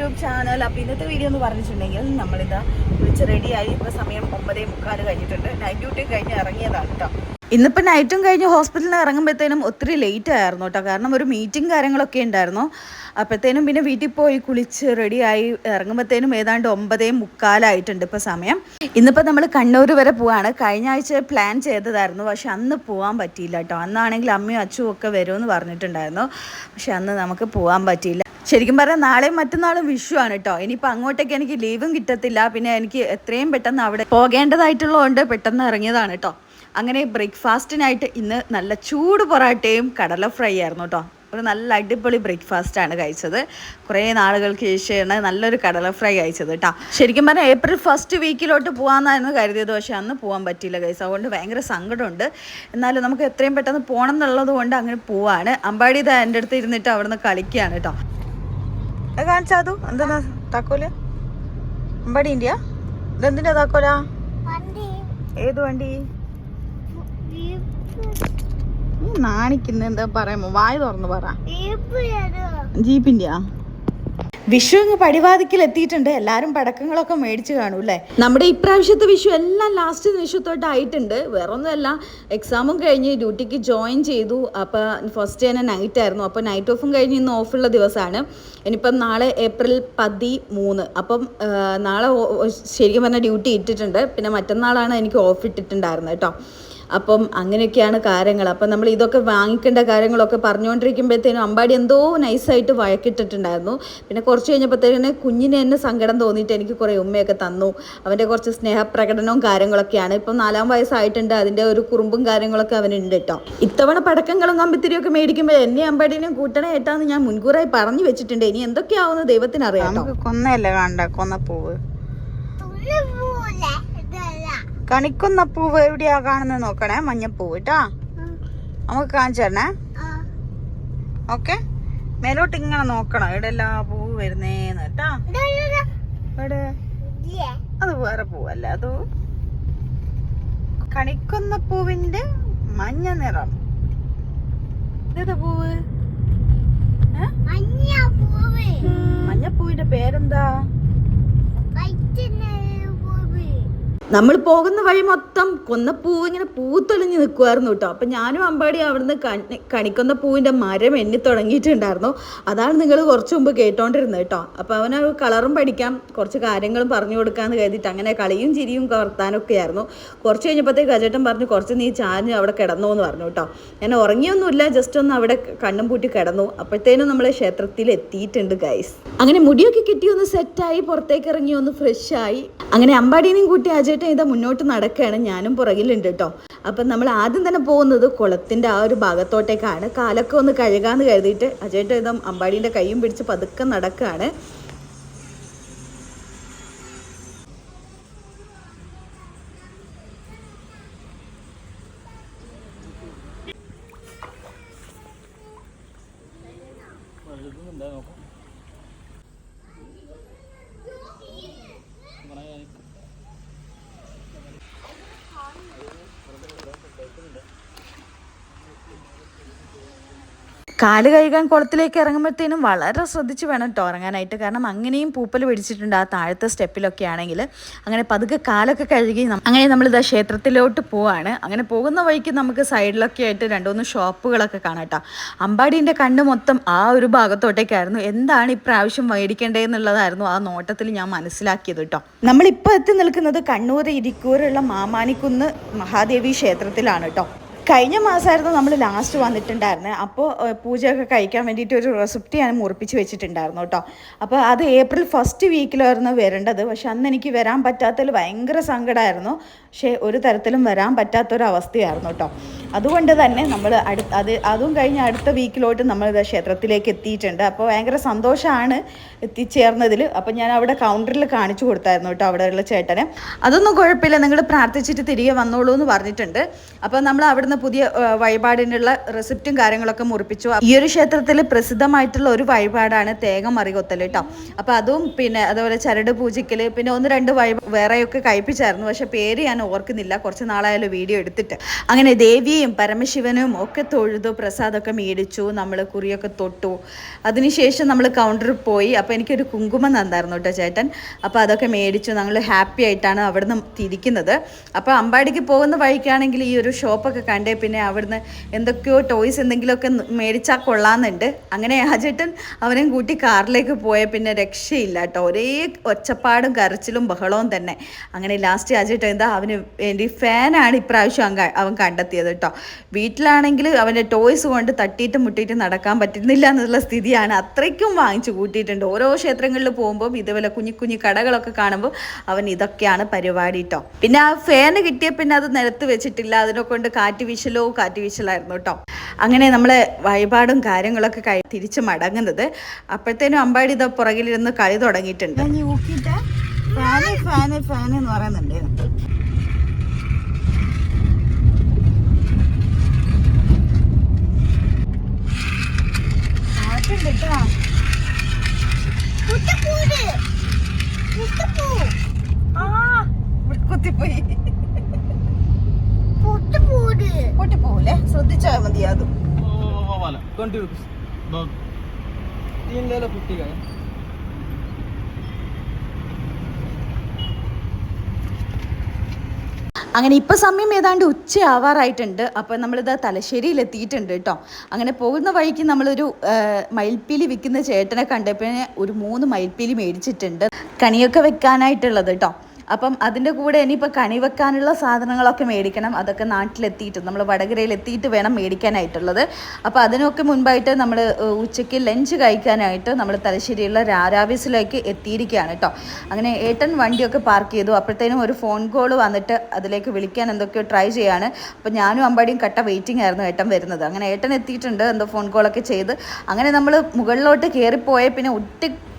YouTube channel അപ്പോൾ ഇന്നത്തെ video എന്ന് പറഞ്ഞിട്ടുണ്ടെങ്കിൽ നമ്മളിത് വിളിച്ച് റെഡിയായി ഇപ്പോൾ സമയം ഒമ്പതേ മുക്കാൽ കഴിഞ്ഞിട്ടുണ്ട്. നൈറ്റ് ഡ്യൂട്ടി കഴിഞ്ഞ് ഇറങ്ങിയതാണ് കേട്ടോ ഇന്നിപ്പോൾ നൈറ്റും കഴിഞ്ഞ് ഹോസ്പിറ്റലിൽ നിന്ന് ഇറങ്ങുമ്പോഴത്തേനും ഒത്തിരി ലേറ്റ് ആയിരുന്നു കേട്ടോ കാരണം ഒരു മീറ്റിംഗ് കാര്യങ്ങളൊക്കെ ഉണ്ടായിരുന്നു. അപ്പോഴത്തേനും പിന്നെ വീട്ടിൽ പോയി കുളിച്ച് റെഡിയായി ഇറങ്ങുമ്പോഴത്തേനും ഏതാണ്ട് ഒമ്പതേ മുക്കാലായിട്ടുണ്ട് ഇപ്പോൾ സമയം. ഇന്നിപ്പോൾ നമ്മൾ കണ്ണൂർ വരെ പോവാണ്. കഴിഞ്ഞ ആഴ്ച പ്ലാൻ ചെയ്തതായിരുന്നു. പക്ഷെ അന്ന് പോകാൻ പറ്റിയില്ല കേട്ടോ അന്നാണെങ്കിൽ അമ്മയും അച്ഛനും ഒക്കെ വരുമെന്ന് പറഞ്ഞിട്ടുണ്ടായിരുന്നു. പക്ഷെ അന്ന് നമുക്ക് പോകാൻ പറ്റിയില്ല. ശരിക്കും പറഞ്ഞാൽ നാളെയും മറ്റന്നാളും വിഷു ആണ് കേട്ടോ ഇനിയിപ്പോൾ അങ്ങോട്ടേക്ക് എനിക്ക് ലീവും കിട്ടത്തില്ല. പിന്നെ എനിക്ക് എത്രയും പെട്ടെന്ന് അവിടെ പോകേണ്ടതായിട്ടുള്ളതുകൊണ്ട് പെട്ടെന്ന് ഇറങ്ങിയതാണ് കേട്ടോ അങ്ങനെ ബ്രേക്ക്ഫാസ്റ്റിനായിട്ട് ഇന്ന് നല്ല ചൂട് പൊറാട്ടയും കടല ഫ്രൈ ആയിരുന്നു കേട്ടോ ഒരു നല്ല അടിപൊളി ബ്രേക്ക്ഫാസ്റ്റാണ് കഴിച്ചത്. കുറേ നാളുകൾക്ക് ശേഷമാണ് നല്ലൊരു കടല ഫ്രൈ കഴിച്ചത് കേട്ടോ ശരിക്കും പറഞ്ഞാൽ ഏപ്രിൽ ഫസ്റ്റ് വീക്കിലോട്ട് പോകാമെന്നായിരുന്നു കരുതിയത്. പക്ഷേ അന്ന് പോകാൻ പറ്റിയില്ല കഴിച്ചത് അതുകൊണ്ട് ഭയങ്കര സങ്കടമുണ്ട്. എന്നാലും നമുക്ക് എത്രയും പെട്ടെന്ന് പോകണം എന്നുള്ളത് കൊണ്ട് അങ്ങനെ പോവാണ്. അമ്പാടി ഇത് എന്റെ അടുത്ത് ഇരുന്നിട്ട് അവിടുന്ന് കളിക്കുകയാണ് കേട്ടോ അത് കാണിച്ചാതു എന്താ താക്കോൽ? അമ്പാടി ഇന്ത്യ? ഇതെന്തിന്റെ താക്കോല? ഏത് വണ്ടി? നാണിക്കുന്ന എന്താ പറയുമ്പോ? വായ തുറന്ന് പറ. ജീപ്പിന്റെയാ വിഷു ഇങ്ങ് പടിവാതിക്കൽ എത്തിയിട്ടുണ്ട് എല്ലാവരും പടക്കങ്ങളൊക്കെ മേടിച്ച് കാണും അല്ലേ നമ്മുടെ ഇപ്രാവശ്യത്തെ വിഷു എല്ലാം ലാസ്റ്റ് നിമിഷത്തോട്ടായിട്ടുണ്ട്. വേറെ ഒന്നുമല്ല എക്സാമും കഴിഞ്ഞ് ഡ്യൂട്ടിക്ക് ജോയിൻ ചെയ്തു. അപ്പോൾ ഫസ്റ്റ് തന്നെ നൈറ്റ് ആയിരുന്നു. അപ്പോൾ നൈറ്റ് ഓഫും കഴിഞ്ഞ് ഇന്ന് ഓഫുള്ള ദിവസമാണ്. ഇനിയിപ്പം നാളെ ഏപ്രിൽ പതി മൂന്ന് അപ്പം നാളെ ശരിക്കും പറഞ്ഞാൽ ഡ്യൂട്ടി ഇട്ടിട്ടുണ്ട്. പിന്നെ മറ്റന്നാളാണ് എനിക്ക് ഓഫ് ഇട്ടിട്ടുണ്ടായിരുന്നത് കേട്ടോ. അപ്പം അങ്ങനെയൊക്കെയാണ് കാര്യങ്ങൾ. അപ്പം നമ്മൾ ഇതൊക്കെ വാങ്ങിക്കേണ്ട കാര്യങ്ങളൊക്കെ പറഞ്ഞുകൊണ്ടിരിക്കുമ്പോഴത്തേനും അമ്പാടി എന്തോ നൈസായിട്ട് വഴക്കിട്ടിട്ടുണ്ടായിരുന്നു. പിന്നെ കുറച്ച് കഴിഞ്ഞപ്പോഴത്തേന് കുഞ്ഞിനെ തന്നെ സങ്കടം തോന്നിയിട്ട് എനിക്ക് കുറേ ഉമ്മയൊക്കെ തന്നു. അവന്റെ കുറച്ച് സ്നേഹപ്രകടനവും കാര്യങ്ങളൊക്കെയാണ്. ഇപ്പം നാലാം വയസ്സായിട്ടുണ്ട്. അതിന്റെ ഒരു കുറുമ്പും കാര്യങ്ങളൊക്കെ അവനുണ്ട് കേട്ടോ. ഇത്തവണ പടക്കങ്ങളും കമ്പിത്തിരിയൊക്കെ മേടിക്കുമ്പോൾ എന്നെ അമ്പാടിനെയും കൂട്ടണേ ഏട്ടാന്ന് ഞാൻ മുൻകൂറായി പറഞ്ഞു വെച്ചിട്ടുണ്ട്. ഇനി എന്തൊക്കെയാവുന്ന ദൈവത്തിനറിയാം നമുക്ക് കൊന്നയല്ലേ കാണണ്ട കൊന്നപ്പൂവ്. കണിക്കുന്ന പൂവ് എവിടെയാ കാണുന്നത് നോക്കണേ. മഞ്ഞപ്പൂവ് കേട്ടാ നമുക്ക് കാണിച്ചു തരണേ ഓക്കെ. മേലോട്ട് ഇങ്ങനെ നോക്കണം. ഇവിടെ എല്ലാ പൂവ് വരുന്നേന്ന് കേട്ടാ അത് വേറെ പൂവല്ല അത്? കണിക്കുന്ന പൂവിന്റെ മഞ്ഞ നിറം. ഇതേതാ പൂവ്? മഞ്ഞപ്പൂവിന്റെ പേരെന്താ? നമ്മൾ പോകുന്ന വഴി മൊത്തം കൊന്നപ്പൂ ഇങ്ങനെ പൂത്തൊളിഞ്ഞ് നിൽക്കുമായിരുന്നു കേട്ടോ. അപ്പം ഞാനും അമ്പാടി അവിടുന്ന് കണി കണിക്കൊന്ന പൂവിന്റെ മരം എണ്ണി തുടങ്ങിയിട്ടുണ്ടായിരുന്നു. അതാണ് നിങ്ങൾ കുറച്ച് മുമ്പ് കേട്ടോണ്ടിരുന്നത് കേട്ടോ. അപ്പോൾ അവന് കളറും പഠിക്കാം കുറച്ച് കാര്യങ്ങളും പറഞ്ഞു കൊടുക്കാമെന്ന് കരുതിയിട്ട് അങ്ങനെ കളിയും ചിരിയും വർത്താനൊക്കെ ആയിരുന്നു. കുറച്ച് കഴിഞ്ഞപ്പോഴത്തേക്ക് അജേട്ടൻ പറഞ്ഞു കുറച്ച് നീ ചാഞ്ഞ് അവിടെ കിടന്നു എന്ന് പറഞ്ഞു കേട്ടോ. ഞാൻ ഉറങ്ങിയൊന്നുമില്ല ജസ്റ്റ് ഒന്ന് അവിടെ കണ്ണും പൂട്ടി കിടന്നു. അപ്പോഴത്തേനും നമ്മൾ ക്ഷേത്രത്തിൽ എത്തിയിട്ടുണ്ട് ഗൈസ് അങ്ങനെ മുടിയൊക്കെ കിട്ടി ഒന്ന് സെറ്റായി പുറത്തേക്ക് ഇറങ്ങി ഒന്ന് ഫ്രഷ് ആയി. അങ്ങനെ അമ്പാടീനെയും കൂട്ടി അജേട്ടൻ എന്നിട്ട് ഇത് മുന്നോട്ട് നടക്കുകയാണ് ഞാനും പുറകിലുണ്ട് കേട്ടോ അപ്പം നമ്മൾ ആദ്യം തന്നെ പോകുന്നത് കുളത്തിന്റെ ആ ഒരു ഭാഗത്തോട്ടേക്കാണ്. കാലൊക്കെ ഒന്ന് കഴുകാമെന്ന് കരുതിയിട്ട് അജേട്ട ഇതം അമ്പാടീന്റെ കൈയും പിടിച്ച് പതുക്കെ നടക്കുകയാണ് എഴുതുന്നുണ്ടോ നോക്കാം. കാൽ കഴുകാൻ കുളത്തിലേക്ക് ഇറങ്ങുമ്പോഴത്തേനും വളരെ ശ്രദ്ധിച്ച് വേണം കേട്ടോ ഇറങ്ങാനായിട്ട്. കാരണം അങ്ങനെയും പൂപ്പൽ പിടിച്ചിട്ടുണ്ട് ആ താഴത്തെ സ്റ്റെപ്പിലൊക്കെ ആണെങ്കിൽ. അങ്ങനെ പതുക്കെ കാലൊക്കെ കഴുകി അങ്ങനെ നമ്മളിതാ ക്ഷേത്രത്തിലോട്ട് പോവാണ്. അങ്ങനെ പോകുന്ന വഴിക്ക് നമുക്ക് സൈഡിലൊക്കെ ആയിട്ട് രണ്ടുമൂന്ന് ഷോപ്പുകളൊക്കെ കാണാം കേട്ടോ അമ്പാടീന്റെ കണ്ണ് മൊത്തം ആ ഒരു ഭാഗത്തോട്ടേക്കായിരുന്നു. എന്താണ് ഇപ്രാവശ്യം മേടിക്കേണ്ടതെന്നുള്ളതായിരുന്നു ആ നോട്ടത്തിൽ ഞാൻ മനസ്സിലാക്കിയത് കേട്ടോ നമ്മളിപ്പോൾ എത്തി നിൽക്കുന്നത് കണ്ണൂർ ഇരിക്കൂറുള്ള മാമാനിക്കുന്ന് മഹാദേവി ക്ഷേത്രത്തിലാണ് കേട്ടോ കഴിഞ്ഞ മാസമായിരുന്നു നമ്മൾ ലാസ്റ്റ് വന്നിട്ടുണ്ടായിരുന്നത് അപ്പോൾ പൂജയൊക്കെ കഴിക്കാൻ വേണ്ടിയിട്ട് ഒരു റെസിപ്റ്റ് ഞാൻ മുറിപ്പിച്ച് വെച്ചിട്ടുണ്ടായിരുന്നു കേട്ടോ അപ്പോൾ അത് ഏപ്രിൽ ഫസ്റ്റ് വീക്കിലായിരുന്നു വരേണ്ടത്. പക്ഷെ അന്ന് എനിക്ക് വരാൻ പറ്റാത്തതിൽ ഭയങ്കര സങ്കടമായിരുന്നു പക്ഷേ ഒരു തരത്തിലും വരാൻ പറ്റാത്തൊരവസ്ഥയായിരുന്നു കേട്ടോ അതുകൊണ്ട് തന്നെ നമ്മൾ അടു അത് അതും കഴിഞ്ഞ് അടുത്ത വീക്കിലോട്ട് നമ്മൾ ക്ഷേത്രത്തിലേക്ക് എത്തിയിട്ടുണ്ട്. അപ്പോൾ ഭയങ്കര സന്തോഷമാണ് എത്തിച്ചേർന്നതിൽ അപ്പോൾ ഞാൻ അവിടെ കൗണ്ടറിൽ കാണിച്ചു കൊടുത്തായിരുന്നു കേട്ടോ അവിടെയുള്ള ചേട്ടനെ. അതൊന്നും കുഴപ്പമില്ല. നിങ്ങൾ പ്രാർത്ഥിച്ചിട്ട് തിരികെ വന്നോളൂ എന്ന് പറഞ്ഞിട്ടുണ്ട്. അപ്പോൾ നമ്മൾ അവിടുന്ന് പുതിയ വഴിപാടിനുള്ള റെസിപ്റ്റും കാര്യങ്ങളൊക്കെ മുറിപ്പിച്ചു. ഈ ഒരു ക്ഷേത്രത്തിൽ പ്രസിദ്ധമായിട്ടുള്ള ഒരു വഴിപാടാണ് തേങ്ങ മറികൊത്തൽ കേട്ടോ അപ്പോൾ അതും പിന്നെ അതുപോലെ ചരട് പൂജയ്ക്കൽ പിന്നെ ഒന്ന് രണ്ട് വഴി വേറെയൊക്കെ കഴിപ്പിച്ചായിരുന്നു. പക്ഷെ പേര് ഞാൻ ഓർക്കുന്നില്ല. കുറച്ച് നാളായാലും വീഡിയോ എടുത്തിട്ട്. അങ്ങനെ ദേവിയെയും പരമശിവനും ഒക്കെ തൊഴുതു പ്രസാദമൊക്കെ മേടിച്ചു നമ്മൾ കുറിയൊക്കെ തൊട്ടു. അതിനുശേഷം നമ്മൾ കൗണ്ടറിൽ പോയി. അപ്പോൾ എനിക്കൊരു കുങ്കുമം തന്നായിരുന്നു കേട്ടോ ചേട്ടൻ. അപ്പോൾ അതൊക്കെ മേടിച്ചു. ഞങ്ങൾ ഹാപ്പി ആയിട്ടാണ് അവിടുന്ന് തിരിക്കുന്നത്. അപ്പോൾ അമ്പാടിക്ക് പോകുന്ന വഴിക്കാണെങ്കിൽ ഈ ഒരു ഷോപ്പൊക്കെ കണ്ടേ പിന്നെ അവിടുന്ന് എന്തൊക്കെയോ ടോയ്സ് എന്തെങ്കിലുമൊക്കെ മേടിച്ചാൽ കൊള്ളാമെന്നുണ്ട്. അങ്ങനെ ആ ചേട്ടൻ അവനെയും കൂട്ടി കാറിലേക്ക് പോയ പിന്നെ രക്ഷയില്ല കേട്ടോ. ഒരേ ഒച്ചപ്പാടും കരച്ചിലും ബഹളവും തന്നെ. അങ്ങനെ ലാസ്റ്റ് ആ ചേട്ടൻ എന്താ അവന് വേണ്ടി ഫാനാണ് ഇപ്രാവശ്യം അവൻ കണ്ടെത്തിയത് കേട്ടോ. വീട്ടിലാണെങ്കിൽ അവന്റെ ടോയ്സ് കൊണ്ട് തട്ടിയിട്ട് മുട്ടിയിട്ട് നടക്കാൻ പറ്റുന്നില്ല എന്നുള്ള സ്ഥിതിയാണ്. അത്രയ്ക്കും വാങ്ങിച്ചു കൂട്ടിയിട്ടുണ്ട്. ഓരോ ക്ഷേത്രങ്ങളിൽ പോകുമ്പോൾ ഇതുപോലെ കുഞ്ഞു കുഞ്ഞു കടകളൊക്കെ കാണുമ്പോൾ അവൻ ഇതൊക്കെയാണ് പരിപാടി കേട്ടോ. പിന്നെ ആ ഫാന് കിട്ടിയ പിന്നെ അത് നിലത്ത് വെച്ചിട്ടില്ല. അതിനെ കൊണ്ട് കാറ്റ് വീശലോ കാറ്റ് വീശലായിരുന്നു കേട്ടോ. അങ്ങനെ നമ്മൾ വഴിപാടും കാര്യങ്ങളൊക്കെ കഴി തിരിച്ച് മടങ്ങുന്നത്. അപ്പോഴത്തേനും അമ്പാടി ഇതാ പുറകിലിരുന്ന് കളി തുടങ്ങിയിട്ടുണ്ട്. എന്ന് കുത്തിപ്പോയി. പൊട്ടി പോകൂലേ ശ്രദ്ധിച്ചാൽ മതി അതും അങ്ങനെ ഇപ്പൊ സമയം ഏതാണ്ട് ഉച്ചയാവാറായിട്ടുണ്ട് അപ്പോൾ നമ്മളിത് തലശ്ശേരിയിൽ എത്തിയിട്ടുണ്ട് കേട്ടോ അങ്ങനെ പോകുന്ന വഴിക്ക് നമ്മളൊരു മയിൽപ്പീലി വിൽക്കുന്ന ചേട്ടനെ കണ്ടപ്പോഴേ ഒരു മൂന്ന് മയിൽപ്പീലി മേടിച്ചിട്ടുണ്ട് കണിയൊക്കെ വെക്കാനായിട്ടുള്ളത് കേട്ടോ അപ്പം അതിന്റെ കൂടെ ഇനിയിപ്പോൾ കണി വെക്കാനുള്ള സാധനങ്ങളൊക്കെ മേടിക്കണം. അതൊക്കെ നാട്ടിലെത്തിയിട്ട് നമ്മൾ വടകരയിൽ എത്തിയിട്ട് വേണം മേടിക്കാനായിട്ടുള്ളത്. അപ്പോൾ അതിനൊക്കെ മുൻപായിട്ട് നമ്മൾ ഉച്ചയ്ക്ക് ലഞ്ച് കഴിക്കാനായിട്ട് നമ്മൾ തലശ്ശേരിയുള്ള രാരാവീസിലേക്ക് എത്തിയിരിക്കുകയാണ് കേട്ടോ. അങ്ങനെ ഏട്ടൻ വണ്ടിയൊക്കെ പാർക്ക് ചെയ്തു. അപ്പോഴത്തേനും ഒരു ഫോൺ കോൾ വന്നിട്ട് അതിലേക്ക് വിളിക്കാൻ എന്തൊക്കെയോ ട്രൈ ചെയ്യാണ്. അപ്പോൾ ഞാനും അമ്പാടിയും കട്ട വെയിറ്റിംഗ് ആയിരുന്നു ഏട്ടൻ വരുന്നത്. അങ്ങനെ ഏട്ടൻ എത്തിയിട്ടുണ്ട്. എന്തോ ഫോൺ കോളൊക്കെ ചെയ്ത്. അങ്ങനെ നമ്മൾ മുകളിലോട്ട് കയറിപ്പോയ പിന്നെ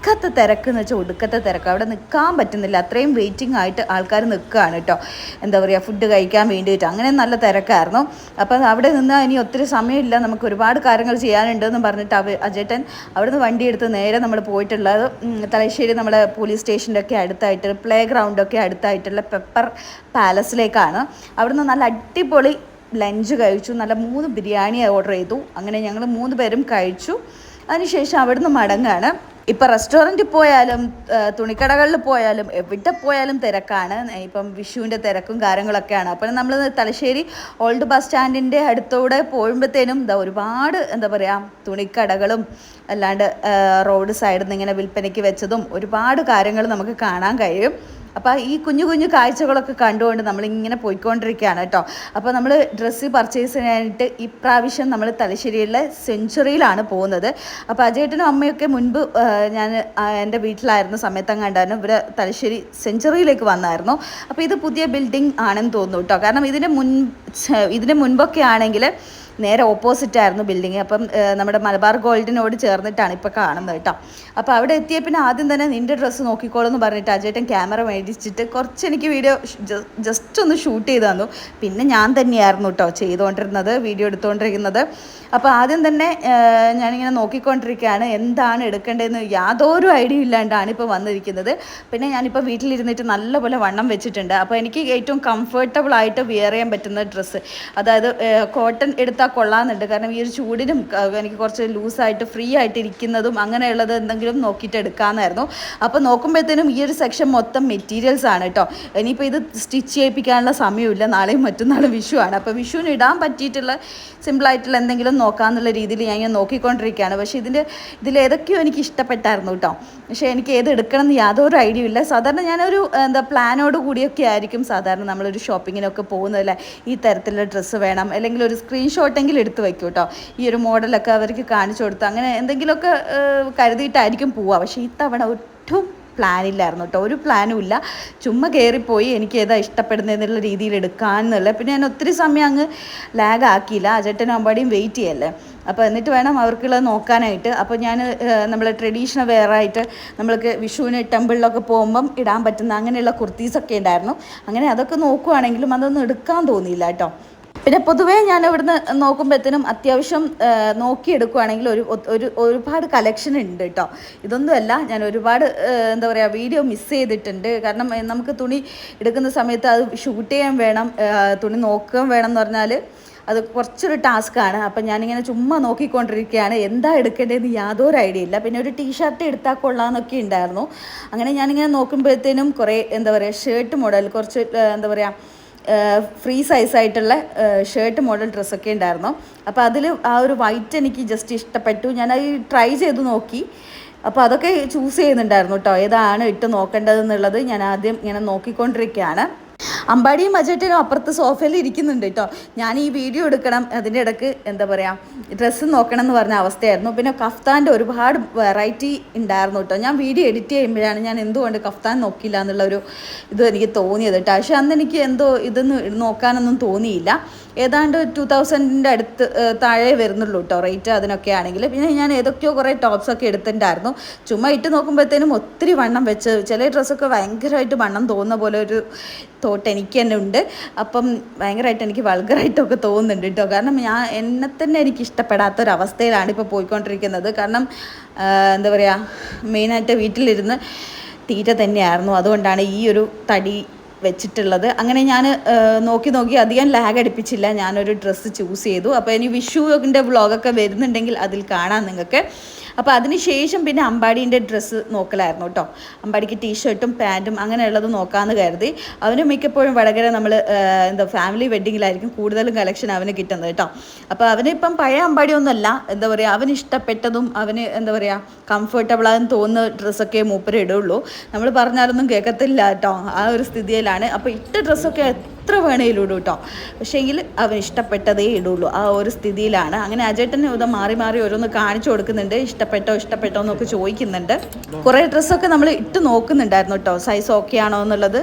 ഒടുക്കത്തെ തിരക്ക് എന്ന് വെച്ചാൽ ഒടുക്കത്തെ തിരക്ക്. അവിടെ നിൽക്കാൻ പറ്റുന്നില്ല. അത്രയും വെയിറ്റിംഗ് ആയിട്ട് ആൾക്കാർ നിൽക്കുകയാണ് കേട്ടോ. എന്താ പറയുക ഫുഡ് കഴിക്കാൻ വേണ്ടിയിട്ട്. അങ്ങനെ നല്ല തിരക്കായിരുന്നു. അപ്പം അവിടെ നിന്ന് ഇനി ഒത്തിരി സമയമില്ല. നമുക്ക് ഒരുപാട് കാര്യങ്ങൾ ചെയ്യാനുണ്ടെന്ന് പറഞ്ഞിട്ട് അവ അജേട്ടൻ അവിടുന്ന് വണ്ടി എടുത്ത് നേരെ നമ്മൾ പോയിട്ടുള്ളത് തലശ്ശേരി നമ്മുടെ പോലീസ് സ്റ്റേഷന്റെ ഒക്കെ അടുത്തായിട്ട് പ്ലേ ഗ്രൗണ്ടൊക്കെ അടുത്തായിട്ടുള്ള പെപ്പർ പാലസിലേക്കാണ് അവിടുന്ന് നല്ല അടിപൊളി ലഞ്ച് കഴിച്ചു. നല്ല മൂന്ന് ബിരിയാണി ഓർഡർ ചെയ്തു. അങ്ങനെ ഞങ്ങൾ മൂന്ന് പേരും കഴിച്ചു. അതിനുശേഷം അവിടുന്ന് മടങ്ങാണ്. ഇപ്പം റെസ്റ്റോറന്റിൽ പോയാലും തുണിക്കടകളിൽ പോയാലും എവിടെ പോയാലും തിരക്കാണ്. ഇപ്പം വിഷുവിന്റെ തിരക്കും കാര്യങ്ങളൊക്കെയാണ്. അപ്പം നമ്മൾ തലശ്ശേരി ഓൾഡ് ബസ് സ്റ്റാൻഡിന്റെ അടുത്തൂടെ പോകുമ്പോഴത്തേനും എന്താ ഒരുപാട് എന്താ പറയുക തുണിക്കടകളും അല്ലാണ്ട് റോഡ് സൈഡിൽ നിന്ന് ഇങ്ങനെ വിൽപ്പനയ്ക്ക് വെച്ചതും ഒരുപാട് കാര്യങ്ങൾ നമുക്ക് കാണാൻ കഴിയും. അപ്പോൾ ഈ കുഞ്ഞു കുഞ്ഞു കാഴ്ചകളൊക്കെ കണ്ടുകൊണ്ട് നമ്മളിങ്ങനെ പോയിക്കൊണ്ടിരിക്കുകയാണ് കേട്ടോ. അപ്പോൾ നമ്മൾ ഡ്രസ്സ് പർച്ചേസ് ചെയ്യാനായിട്ട് ഇപ്രാവശ്യം നമ്മൾ തലശ്ശേരിയിലെ സെഞ്ചുറിയിലാണ് പോകുന്നത്. അപ്പോൾ അജയേട്ടനും അമ്മയൊക്കെ മുൻപ് ഞാൻ എന്റെ വീട്ടിലായിരുന്ന സമയത്ത് കണ്ടായിരുന്നു ഇവർ തലശ്ശേരി സെഞ്ചുറിയിലേക്ക് വന്നായിരുന്നു. അപ്പോൾ ഇത് പുതിയ ബിൽഡിംഗ് ആണെന്ന് തോന്നുന്നു കേട്ടോ. കാരണം ഇതിന് മുൻ ഇതിന് മുൻപൊക്കെ ആണെങ്കിൽ നേരെ ഓപ്പോസിറ്റ് ആയിരുന്നു ബിൽഡിങ് അപ്പം നമ്മുടെ മലബാർ ഗോൾഡിനോട് ചേർന്നിട്ടാണ് ഇപ്പോൾ കാണുന്നത് കേട്ടോ. അപ്പോൾ അവിടെ എത്തിയ പിന്നെ ആദ്യം തന്നെ നിന്റെ ഡ്രസ്സ് നോക്കിക്കോളൂ എന്ന് പറഞ്ഞിട്ട് അജേട്ടൻ ക്യാമറ മേടിച്ചിട്ട് കുറച്ച് എനിക്ക് വീഡിയോ ജസ്റ്റ് ഒന്ന് ഷൂട്ട് ചെയ്ത് തന്നു. പിന്നെ ഞാൻ തന്നെയായിരുന്നു കേട്ടോ ചെയ്തുകൊണ്ടിരുന്നത് വീഡിയോ എടുത്തുകൊണ്ടിരിക്കുന്നത് അപ്പോൾ ആദ്യം തന്നെ ഞാനിങ്ങനെ നോക്കിക്കൊണ്ടിരിക്കുകയാണ് എന്താണ് എടുക്കേണ്ടതെന്ന് യാതൊരു ഐഡിയ ഇല്ലാണ്ടാണ് ഇപ്പോൾ വന്നിരിക്കുന്നത്. പിന്നെ ഞാനിപ്പോൾ വീട്ടിലിരുന്നിട്ട് നല്ലപോലെ വണ്ണം വെച്ചിട്ടുണ്ട്. അപ്പോൾ എനിക്ക് ഏറ്റവും കംഫർട്ടബിൾ ആയിട്ട് വിയർ ചെയ്യാൻ പറ്റുന്ന ഡ്രസ്സ് അതായത് കോട്ടൺ എടുത്ത എടുത്താൽ കൊള്ളാമെന്നുണ്ട് കാരണം ഈ ഒരു ചൂടിനും എനിക്ക് കുറച്ച് ലൂസായിട്ട് ഫ്രീ ആയിട്ട് ഇരിക്കുന്നതും അങ്ങനെയുള്ളത് എന്തെങ്കിലും നോക്കിയിട്ട് എടുക്കാമെന്നായിരുന്നു അപ്പോൾ നോക്കുമ്പോഴത്തേനും ഈ ഒരു സെക്ഷൻ മൊത്തം മെറ്റീരിയൽസ് ആണ് കേട്ടോ ഇനിയിപ്പോൾ ഇത് സ്റ്റിച്ച് ചെയ്യിപ്പിക്കാനുള്ള സമയമില്ല. നാളെയും മറ്റന്നാളും വിഷു ആണ്. അപ്പോൾ വിഷുവിന് ഇടാൻ പറ്റിയിട്ടുള്ള സിമ്പിളായിട്ടുള്ള എന്തെങ്കിലും നോക്കാമെന്നുള്ള രീതിയിൽ ഞാൻ ഇങ്ങനെ നോക്കിക്കൊണ്ടിരിക്കുകയാണ്. പക്ഷേ ഇതിന്റെ ഇതിലേതൊക്കെയോ എനിക്ക് ഇഷ്ടപ്പെട്ടായിരുന്നു കേട്ടോ പക്ഷേ എനിക്ക് ഏത് എടുക്കണം എന്ന് യാതൊരു ഐഡിയ ഇല്ല. സാധാരണ ഞാനൊരു എന്താ പ്ലാനോട് കൂടിയൊക്കെ ആയിരിക്കും സാധാരണ നമ്മളൊരു ഷോപ്പിങ്ങിനൊക്കെ പോകുന്നതല്ലേ ഈ തരത്തിലുള്ള ഡ്രസ്സ് വേണം അല്ലെങ്കിൽ ഒരു സ്ക്രീൻഷോട്ടെങ്കിലും എടുത്ത് വെക്കും കേട്ടോ ഈ ഒരു മോഡലൊക്കെ അവർക്ക് കാണിച്ചു കൊടുത്ത് അങ്ങനെ എന്തെങ്കിലുമൊക്കെ കരുതിയിട്ടായിരിക്കും പോവുക. പക്ഷേ ഇത്തവണ ഒട്ടും പ്ലാൻ ഇല്ലായിരുന്നു കേട്ടോ ഒരു പ്ലാനും ഇല്ല. ചുമ്മാ കയറിപ്പോയി എനിക്ക് ഏതാ ഇഷ്ടപ്പെടുന്നതെന്നുള്ള രീതിയിൽ എടുക്കാൻ എടുക്കാമെന്നുള്ള പിന്നെ ഞാൻ ഒത്തിരി സമയം അങ്ങ് ലാഗ് ആക്കിയില്ല. അജട്ടനും അമ്പാടിയും വെയിറ്റ് ചെയ്യല്ലേ. അപ്പോൾ എന്നിട്ട് വേണം അവർക്കുള്ളത് നോക്കാനായിട്ട്. അപ്പോൾ ഞാൻ നമ്മൾ ട്രഡീഷണൽ വെയറായിട്ട് നമ്മൾക്ക് വിഷുവിന് ടെമ്പിളിലൊക്കെ പോകുമ്പം ഇടാൻ പറ്റുന്ന അങ്ങനെയുള്ള കുർത്തീസൊക്കെ ഉണ്ടായിരുന്നു. അങ്ങനെ അതൊക്കെ നോക്കുവാണെങ്കിലും അതൊന്നും എടുക്കാൻ തോന്നിയില്ല കേട്ടോ പിന്നെ പൊതുവേ ഞാൻ ഇവിടുന്ന് നോക്കുമ്പോഴത്തേനും അത്യാവശ്യം നോക്കിയെടുക്കുകയാണെങ്കിൽ ഒരു ഒരു ഒരുപാട് കളക്ഷൻ ഉണ്ട് കേട്ടോ ഇതൊന്നുമല്ല ഞാൻ ഒരുപാട് എന്താ പറയുക വീഡിയോ മിസ് ചെയ്തിട്ടുണ്ട്. കാരണം നമുക്ക് തുണി എടുക്കുന്ന സമയത്ത് അത് ഷൂട്ട് ചെയ്യാൻ വേണം തുണി നോക്കുകയും വേണം എന്ന് പറഞ്ഞാൽ അത് കുറച്ചൊരു ടാസ്ക്കാണ് അപ്പം ഞാനിങ്ങനെ ചുമ്മാ നോക്കിക്കൊണ്ടിരിക്കുകയാണ്. എന്താ എടുക്കേണ്ടതെന്ന് യാതൊരു ഐഡിയ ഇല്ല. പിന്നെ ഒരു ടീഷർട്ട് എടുത്താൽ കൊള്ളാമെന്നൊക്കെ ഉണ്ടായിരുന്നു. അങ്ങനെ ഞാനിങ്ങനെ നോക്കുമ്പോഴത്തേനും കുറേ എന്താ പറയുക ഷർട്ട് മോഡൽ കുറച്ച് എന്താ പറയുക ഫ്രീ സൈസായിട്ടുള്ള ഷർട്ട് മോഡൽ ഡ്രസ്സൊക്കെ ഉണ്ടായിരുന്നു. അപ്പോൾ അതിൽ ആ ഒരു വൈറ്റ് എനിക്ക് ജസ്റ്റ് ഇഷ്ടപ്പെട്ടു. ഞാൻ അത് ട്രൈ ചെയ്ത് നോക്കി. അപ്പോൾ അതൊക്കെ ചൂസ് ചെയ്യുന്നുണ്ടായിരുന്നു കേട്ടോ ഏതാണ് ഇട്ട് നോക്കേണ്ടതെന്നുള്ളത് ഞാൻ ആദ്യം ഇങ്ങനെ നോക്കിക്കൊണ്ടിരിക്കുകയാണ്. അമ്പാടിയും അജട്ടിനും അപ്പുറത്ത് സോഫയിൽ ഇരിക്കുന്നുണ്ട് കേട്ടോ. ഞാൻ ഈ വീഡിയോ എടുക്കണം അതിന്റെ ഇടയ്ക്ക് എന്താ പറയുക ഡ്രസ്സ് നോക്കണം എന്ന് പറഞ്ഞ അവസ്ഥയായിരുന്നു. പിന്നെ കഫ്താന്റെ ഒരുപാട് വെറൈറ്റി ഉണ്ടായിരുന്നു കേട്ടോ. ഞാൻ വീഡിയോ എഡിറ്റ് ചെയ്യുമ്പോഴാണ് ഞാൻ എന്തുകൊണ്ട് കഫ്താൻ നോക്കിയില്ല എന്നുള്ള ഒരു ഇത് എനിക്ക് തോന്നിയത് കേട്ടോ. പക്ഷേ അന്ന് എനിക്ക് എന്തോ ഇതൊന്നും നോക്കാനൊന്നും തോന്നിയില്ല. ഏതാണ്ട് ടു തൗസൻഡിന്റെ അടുത്ത് താഴെ വരുന്നുള്ളൂ കേട്ടോ റേറ്റ് അതിനൊക്കെ ആണെങ്കിൽ. പിന്നെ ഞാൻ ഏതൊക്കെയോ കുറേ ടോപ്സൊക്കെ എടുത്തിട്ടുണ്ടായിരുന്നു. ചുമ്മാ ഇട്ട് നോക്കുമ്പോഴത്തേനും ഒത്തിരി വണ്ണം വെച്ച് ചില ഡ്രസ്സൊക്കെ ഭയങ്കരമായിട്ട് വണ്ണം തോന്നുന്ന പോലെ ഒരു തോട്ട് എനിക്ക് തന്നെ ഉണ്ട്. അപ്പം ഭയങ്കരമായിട്ട് എനിക്ക് വൾഗറായിട്ടൊക്കെ തോന്നുന്നുണ്ട് കേട്ടോ കാരണം ഞാൻ എന്നെ തന്നെ എനിക്ക് ഇഷ്ടപ്പെടാത്ത ഒരു അവസ്ഥയിലാണ് ഇപ്പോൾ പോയിക്കൊണ്ടിരിക്കുന്നത്. കാരണം എന്താ പറയുക മെയിനായിട്ട് വീട്ടിലിരുന്ന് തീറ്റ തന്നെയായിരുന്നു. അതുകൊണ്ടാണ് ഈ ഒരു തടി വെച്ചിട്ടുള്ളത്. അങ്ങനെ ഞാൻ നോക്കി നോക്കി അധികം ലാഗ് അടിപ്പിച്ചില്ല. ഞാനൊരു ഡ്രസ്സ് ചൂസ് ചെയ്തു. അപ്പോൾ ഇനി വിഷുവിന്റെ വ്ളോഗൊക്കെ വരുന്നുണ്ടെങ്കിൽ അതിൽ കാണാം നിങ്ങൾക്ക്. അപ്പോൾ അതിനുശേഷം പിന്നെ അമ്പാടീന്റെ ഡ്രസ്സ് നോക്കലായിരുന്നു കേട്ടോ അമ്പാടിക്ക് ടീഷർട്ടും പാന്റും അങ്ങനെയുള്ളത് നോക്കാമെന്ന് കരുതി. അവന് മിക്കപ്പോഴും വടകര നമ്മൾ എന്താ ഫാമിലി വെഡ്ഡിങ്ങിലായിരിക്കും കൂടുതലും കളക്ഷൻ അവന് കിട്ടുന്നത് കേട്ടോ അപ്പോൾ അവന് ഇപ്പം പഴയ അമ്പാടിയൊന്നുമല്ല എന്താ പറയുക അവന് ഇഷ്ടപ്പെട്ടതും അവന് എന്താ പറയുക കംഫർട്ടബിളാന്ന് തോന്നുന്ന ഡ്രസ്സൊക്കെ മൂപ്പരെ ഇടുള്ളൂ. നമ്മൾ പറഞ്ഞാലൊന്നും കേൾക്കത്തില്ല കേട്ടോ ആ ഒരു സ്ഥിതിയിലാണ്. അപ്പോൾ ഇട്ട ഡ്രസ്സൊക്കെ എത്ര വേണേലും ഇടും കേട്ടോ പക്ഷേങ്കിൽ അവൻ ഇഷ്ടപ്പെട്ടതേ ഇടുള്ളൂ. ആ ഒരു സ്ഥിതിയിലാണ്. അങ്ങനെ അജേട്ടൻ ഇത് മാറി മാറി ഓരോന്ന് കാണിച്ചു കൊടുക്കുന്നുണ്ട്. ഇഷ്ടപ്പെട്ടോ ഇഷ്ടപ്പെട്ടോ എന്നൊക്കെ ചോദിക്കുന്നുണ്ട്. കുറേ ഡ്രസ്സൊക്കെ നമ്മൾ ഇട്ട് നോക്കുന്നുണ്ടായിരുന്നു കേട്ടോ സൈസ് ഓക്കെ ആണോ എന്നുള്ളത്?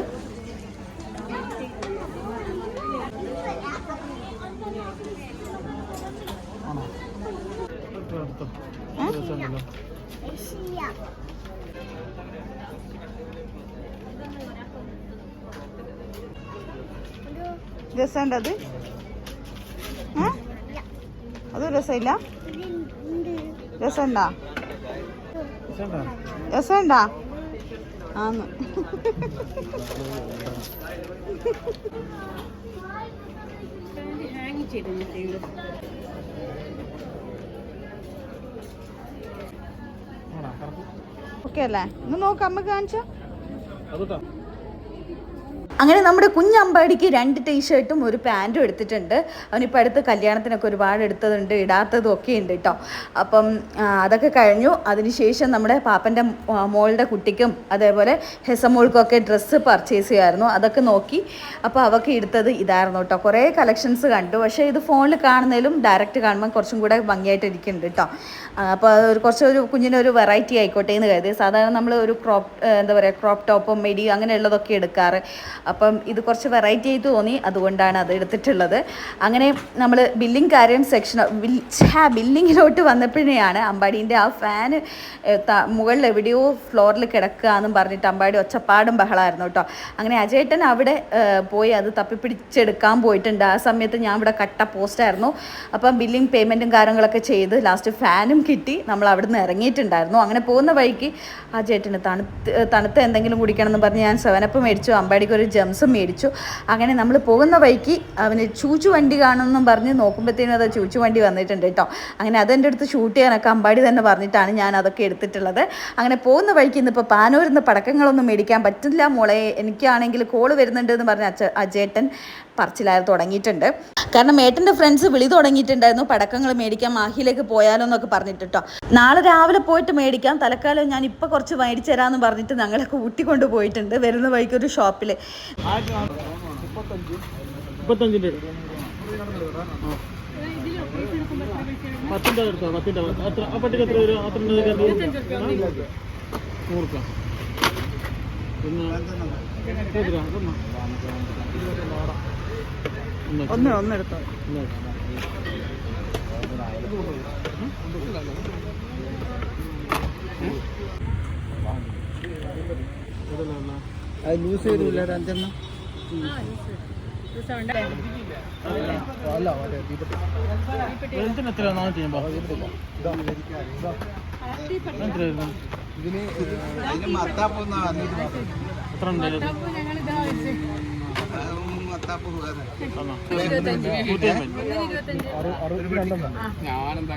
രസമുണ്ട് അത് അത് രസമില്ല? രസമുണ്ടാ? രസമുണ്ടാ? ആന്ന്. ഓക്കെ അല്ലേ? ഒന്ന് നോക്കാം നമുക്ക് കാണിച്ചോ? അങ്ങനെ നമ്മുടെ കുഞ്ഞമ്പാടിക്ക് രണ്ട് ടീഷർട്ടും ഒരു പാന്റും എടുത്തിട്ടുണ്ട്. അവനിപ്പോൾ അടുത്ത് കല്യാണത്തിനൊക്കെ ഒരുപാട് എടുത്തതുണ്ട് ഇടാത്തതും ഒക്കെ ഉണ്ട് കേട്ടോ അപ്പം അതൊക്കെ കഴിഞ്ഞു. അതിനുശേഷം നമ്മുടെ പാപ്പന്റെ മോളുടെ കുട്ടിക്കും അതേപോലെ ഹെസമോൾക്കൊക്കെ ഡ്രസ്സ് പർച്ചേസ് ചെയ്യുമായിരുന്നു അതൊക്കെ നോക്കി അപ്പോൾ അവൾക്ക് എടുത്തത് ഇതായിരുന്നു കേട്ടോ കുറേ കളക്ഷൻസ് കണ്ടു. പക്ഷേ ഇത് ഫോണിൽ കാണുന്നതിലും ഡയറക്റ്റ് കാണുമ്പോൾ കുറച്ചും കൂടെ ഭംഗിയായിട്ട് ഇരിക്കുന്നുണ്ട് കേട്ടോ അപ്പോൾ ഒരു കുറച്ചൊരു കുഞ്ഞിനൊരു വെറൈറ്റി ആയിക്കോട്ടെ എന്ന് കരുതി. സാധാരണ നമ്മൾ ഒരു ക്രോപ്പ് എന്താ പറയുക ക്രോപ്പ് ടോപ്പും മെഡി അങ്ങനെയുള്ളതൊക്കെ എടുക്കാറ്. അപ്പം ഇത് കുറച്ച് വെറൈറ്റി ആയി തോന്നി അതുകൊണ്ടാണ് അത് എടുത്തിട്ടുള്ളത്. അങ്ങനെ നമ്മൾ ബില്ലിംഗ് കാര്യം സെക്ഷൻ ബില്ലിങ്ങിലോട്ട് വന്നപ്പോഴേയാണ് അമ്പാടീന്റെ ആ ഫാന് മുകളിൽ എവിടെയോ ഫ്ലോറിൽ കിടക്കുക എന്നും പറഞ്ഞിട്ട് അമ്പാടി ഒച്ചപ്പാടും ബഹളമായിരുന്നു കേട്ടോ. അങ്ങനെ അജയേട്ടൻ അവിടെ പോയി അത് തപ്പിപ്പിടിച്ചെടുക്കാൻ പോയിട്ടുണ്ട്. ആ സമയത്ത് ഞാൻ ഇവിടെ കട്ട പോസ്റ്റായിരുന്നു അപ്പം ബില്ലിംഗ് പേയ്മെന്റും കാര്യങ്ങളൊക്കെ ചെയ്ത് ലാസ്റ്റ് ഫാനും കിട്ടി. നമ്മൾ അവിടെ നിന്ന് ഇറങ്ങിയിട്ടുണ്ടായിരുന്നു. അങ്ങനെ പോകുന്ന വഴിക്ക് ആ ചേട്ടന് തണുത്ത് തണുത്ത എന്തെങ്കിലും കുടിക്കണം എന്ന് പറഞ്ഞ് ഞാൻ സെവനപ്പ് മേടിച്ചു. അമ്പാടിക്ക് ഒരു ജംസും മേടിച്ചു. അങ്ങനെ നമ്മൾ പോകുന്ന വഴിക്ക് അവന് ചൂച്ചു വണ്ടി കാണുമെന്നും പറഞ്ഞ് നോക്കുമ്പോഴത്തേനും അത് ചൂച്ചു വണ്ടി വന്നിട്ടുണ്ട് കേട്ടോ. അങ്ങനെ അതെന്റെ അടുത്ത് ഷൂട്ട് ചെയ്യാനൊക്കെ അമ്പാടി തന്നെ പറഞ്ഞിട്ടാണ് ഞാൻ അതൊക്കെ എടുത്തിട്ടുള്ളത്. അങ്ങനെ പോകുന്ന വഴിക്ക് ഇന്നിപ്പോൾ പാനൂരുന്ന പടക്കങ്ങളൊന്നും മേടിക്കാൻ പറ്റില്ല മോളെ. എനിക്കാണെങ്കിൽ കോൾ വരുന്നുണ്ട് എന്ന് പറഞ്ഞ് അച്ഛ അജേട്ടൻ പറച്ചിലായി തുടങ്ങിയിട്ടുണ്ട്. കാരണം ഏട്ടന്റെ ഫ്രണ്ട്സ് വിളി തുടങ്ങിയിട്ടുണ്ടായിരുന്നു പടക്കങ്ങൾ മേടിക്കാൻ മാഹിയിലേക്ക് പോയാലോ എന്നൊക്കെ പറഞ്ഞിട്ട് കേട്ടോ. നാളെ രാവിലെ പോയിട്ട് മേടിക്കാം. തലക്കാലം ഞാൻ ഇപ്പോൾ കുറച്ച് മേടിച്ചു തരാമെന്ന് പറഞ്ഞിട്ട് ഞങ്ങളെ കൂട്ടിക്കൊണ്ട് പോയിട്ടുണ്ട്. വരുന്ന വഴിക്കൊരു ഷോപ്പിൽ മുപ്പത്തഞ്ചിന്റെ പത്തിന്റെ എടുത്തോ പത്തിന്റെ അത്ര ആ പട്ടിക്ക് എത്ര വരും? അത്ര നൂറ് രൂപ പിന്നെ ഒന്ന് ഒന്നെടുത്തോ അത് ലൂസ് ചെയ്തില്ല എത്ര. ഞാനെന്താ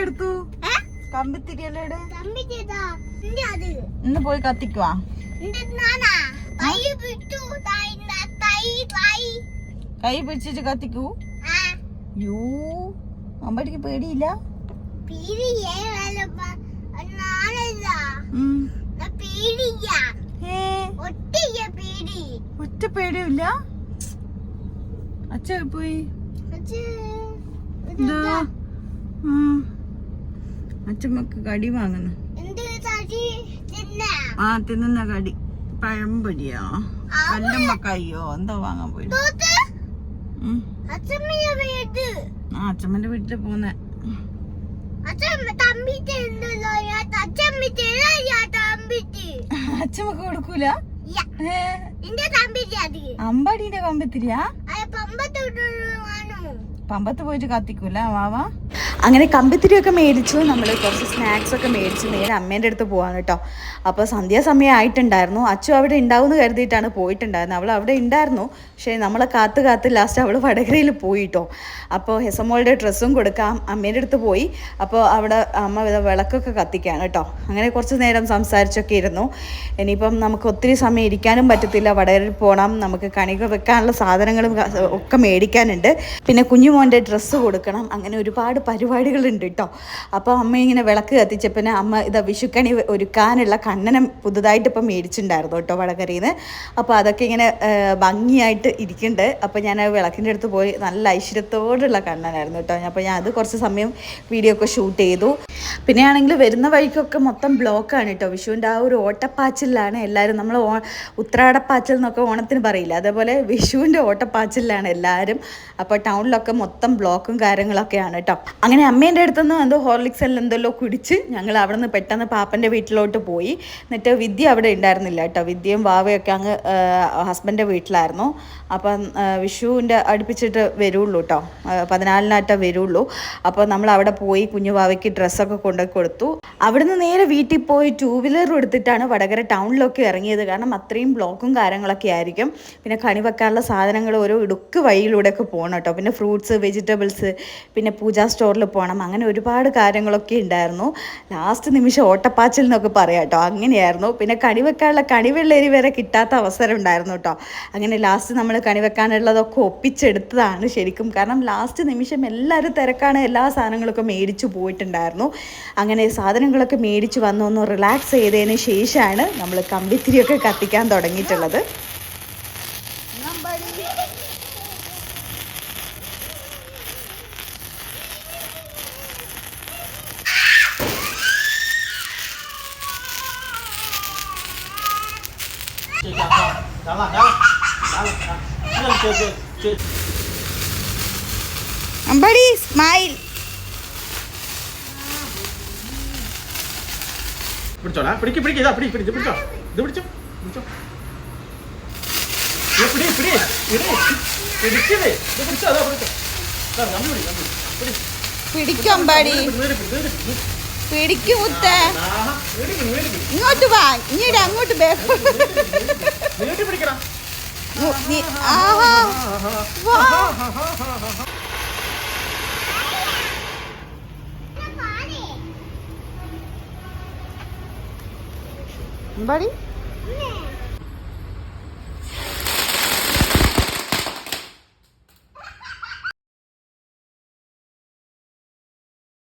എടുത്തു. കമ്പിത്തിരിയല്ലേ ഇന്ന് പോയി കത്തിക്കുവാ. കൈ പിടിച്ചിട്ട് കത്തിക്കൂ. യൂ അമ്പടിക്ക് പേടിയില്ല? ഉം. ഒറ്റ പേടിയില്ല അച്ഛ പോയി. അച്ഛമ്മക്ക് കടി വാങ്ങുന്നു ആ തിന്നുന്ന കടി. പഴംപൊടിയോ കല്ലമ്മക്കായോ? എന്തോ വാങ്ങാൻ പോയി. വീട്ടിൽ ആ അച്ഛമ്മന്റെ വീട്ടിൽ പോന്നെ. അച്ഛമ്മക്ക് കൊടുക്കൂല? അമ്പാടിന്റെ കാണൂ പമ്പത്ത് പോയിട്ട് കത്തിക്കൂല വാവാ അങ്ങനെ കമ്പിത്തിരിയൊക്കെ മേടിച്ചു നമ്മൾ കുറച്ച് സ്നാക്സ് ഒക്കെ മേടിച്ചു നേരെ അമ്മേന്റെ അടുത്ത് പോവാണ് കേട്ടോ. അപ്പോൾ സന്ധ്യാസമയം ആയിട്ടുണ്ടായിരുന്നു അച്ചു അവിടെ ഉണ്ടാവുമെന്ന് കരുതിയിട്ടാണ് പോയിട്ടുണ്ടായിരുന്നത്. അവൾ അവിടെ ഉണ്ടായിരുന്നു. പക്ഷേ നമ്മളെ കാത്ത് കാത്ത് ലാസ്റ്റ് അവൾ വടകരയിൽ പോയിട്ടോ അപ്പോൾ ഹെസമോളുടെ ഡ്രസ്സും കൊടുക്കാം. അമ്മേന്റെ അടുത്ത് പോയി. അപ്പോൾ അവിടെ അമ്മ വിളക്കൊക്കെ കത്തിക്കുകയാണ് കേട്ടോ. അങ്ങനെ കുറച്ച് നേരം സംസാരിച്ചൊക്കെ ഇരുന്നു. ഇനിയിപ്പം നമുക്ക് ഒത്തിരി സമയം ഇരിക്കാനും പറ്റത്തില്ല. വടകരയിൽ പോകണം നമുക്ക് കണികൾ വെക്കാനുള്ള സാധനങ്ങളും ഒക്കെ മേടിക്കാനുണ്ട്. പിന്നെ കുഞ്ഞുമോന്റെ ഡ്രസ്സ് കൊടുക്കണം. അങ്ങനെ ഒരുപാട് പരിപാടികളുണ്ട് കേട്ടോ അപ്പോൾ അമ്മ ഇങ്ങനെ വിളക്ക് കത്തിച്ചപ്പോൾ അമ്മ ഇതാ വിഷുക്കണി ഒരുക്കാനുള്ള കണ്ണനം പുതുതായിട്ട് ഇപ്പം മേടിച്ചിട്ടുണ്ടായിരുന്നു കേട്ടോ വടകരയിൽ നിന്ന് അപ്പോൾ അതൊക്കെ ഇങ്ങനെ ഭംഗിയായിട്ട് ഇരിക്കുന്നുണ്ട് അപ്പോൾ ഞാൻ വിളക്കിന്റെ അടുത്ത് പോയി നല്ല ഐശ്വര്യത്തോടുള്ള കണ്ണനായിരുന്നു കേട്ടോ അപ്പോൾ ഞാൻ അത് കുറച്ച് സമയം വീഡിയോ ഒക്കെ ഷൂട്ട് ചെയ്തു. പിന്നെ ആണെങ്കിൽ വരുന്ന വഴിക്കൊക്കെ മൊത്തം ബ്ലോക്കാണ് കേട്ടോ വിഷുവിന്റെ ആ ഒരു ഓട്ടപ്പാച്ചിലാണ് എല്ലാവരും നമ്മൾ ഓ ഉത്രാടപ്പാച്ചിൽ എന്നൊക്കെ ഓണത്തിന് പറയില്ല? അതേപോലെ വിഷുവിന്റെ ഓട്ടപ്പാച്ചിലാണ് എല്ലാവരും അപ്പോൾ ടൗണിലൊക്കെ മൊത്തം ബ്ലോക്കും കാര്യങ്ങളൊക്കെയാണ് കേട്ടോ അങ്ങനെ അമ്മേന്റെ അടുത്തുനിന്ന് എന്തോ ഹോർലിക്സ് എല്ലാം എന്തെല്ലോ കുടിച്ച് ഞങ്ങൾ അവിടെ നിന്ന് പെട്ടെന്ന് പാപ്പന്റെ വീട്ടിലോട്ട് പോയി. എന്നിട്ട് വിദ്യ അവിടെ ഉണ്ടായിരുന്നില്ല കേട്ടോ. വിദ്യയും വാവയൊക്കെ അങ്ങ് ഹസ്ബൻഡിന്റെ വീട്ടിലായിരുന്നു. അപ്പം വിഷുവിന്റെ അടുപ്പിച്ചിട്ട് വരുള്ളൂ കേട്ടോ. പതിനാലിനായിട്ടേ വരുള്ളൂ. അപ്പോൾ നമ്മൾ അവിടെ പോയി കുഞ്ഞു വാവയ്ക്ക് ഡ്രസ്സൊക്കെ കൊണ്ടു കൊടുത്തു. അവിടുന്ന് നേരെ വീട്ടിൽ പോയി ടൂ വീലർ എടുത്തിട്ടാണ് വടകര ടൗണിലൊക്കെ ഇറങ്ങിയത്. കാരണം അത്രയും ബ്ലോക്കും കാര്യങ്ങളൊക്കെ ആയിരിക്കും. പിന്നെ കണി വെക്കാനുള്ള സാധനങ്ങൾ ഓരോ ഇടുക്ക് വഴിയിലൂടെയൊക്കെ പോകണം കേട്ടോ. പിന്നെ ഫ്രൂട്ട്സ് വെജിറ്റബിൾസ് പിന്നെ പൂജാ സ്റ്റോറിൽ പോകണം അങ്ങനെ ഒരുപാട് കാര്യങ്ങളൊക്കെ ഉണ്ടായിരുന്നു. ലാസ്റ്റ് നിമിഷം ഓട്ടപ്പാച്ചിൽ എന്നൊക്കെ പറയാം കേട്ടോ. അങ്ങനെയായിരുന്നു. പിന്നെ കണി വെക്കാനുള്ള കണിവെള്ളരി വരെ കിട്ടാത്ത അവസരം ഉണ്ടായിരുന്നു കേട്ടോ. അങ്ങനെ ലാസ്റ്റ് നമ്മൾ കണി വെക്കാനുള്ളതൊക്കെ ഒപ്പിച്ചെടുത്തതാണ് ശരിക്കും. കാരണം ലാസ്റ്റ് നിമിഷം എല്ലാവരും തിരക്കാണ്. എല്ലാ സാധനങ്ങളൊക്കെ മേടിച്ചു പോയിട്ടുണ്ടായിരുന്നു. അങ്ങനെ സാധനങ്ങളൊക്കെ മേടിച്ച് വന്നൊന്ന് റിലാക്സ് ചെയ്തതിന് ശേഷമാണ് നമ്മൾ കമ്പിത്തിരിയൊക്കെ കത്തിക്കാൻ തുടങ്ങിയിട്ടുള്ളത്. പിടിക്ക് പിടിക്ക് ഇതാ പിടി പിടിച്ച് പിടിച്ചോ. ഇത് പിടിച്ചോ പിടിച്ചോ. പിടി പിടി പിടി പിടിക്കതേ ഇത് പിടിച്ചോ അതാ പിടിച്ചോ. കമ്പി പിടി കമ്പി പിടി. പിടിക്കും പിടി, പിടി, പിടി, പിടി, പിടി. പിടിക്കും മുത്തേ. ഇങ്ങോട്ട് വാ ഇങ്ങോട്ട് അങ്ങോട്ട് നീട്ടി പിടിക്കടാ നീ- ആഹാ. വാ. അമ്പാടി അമ്മേ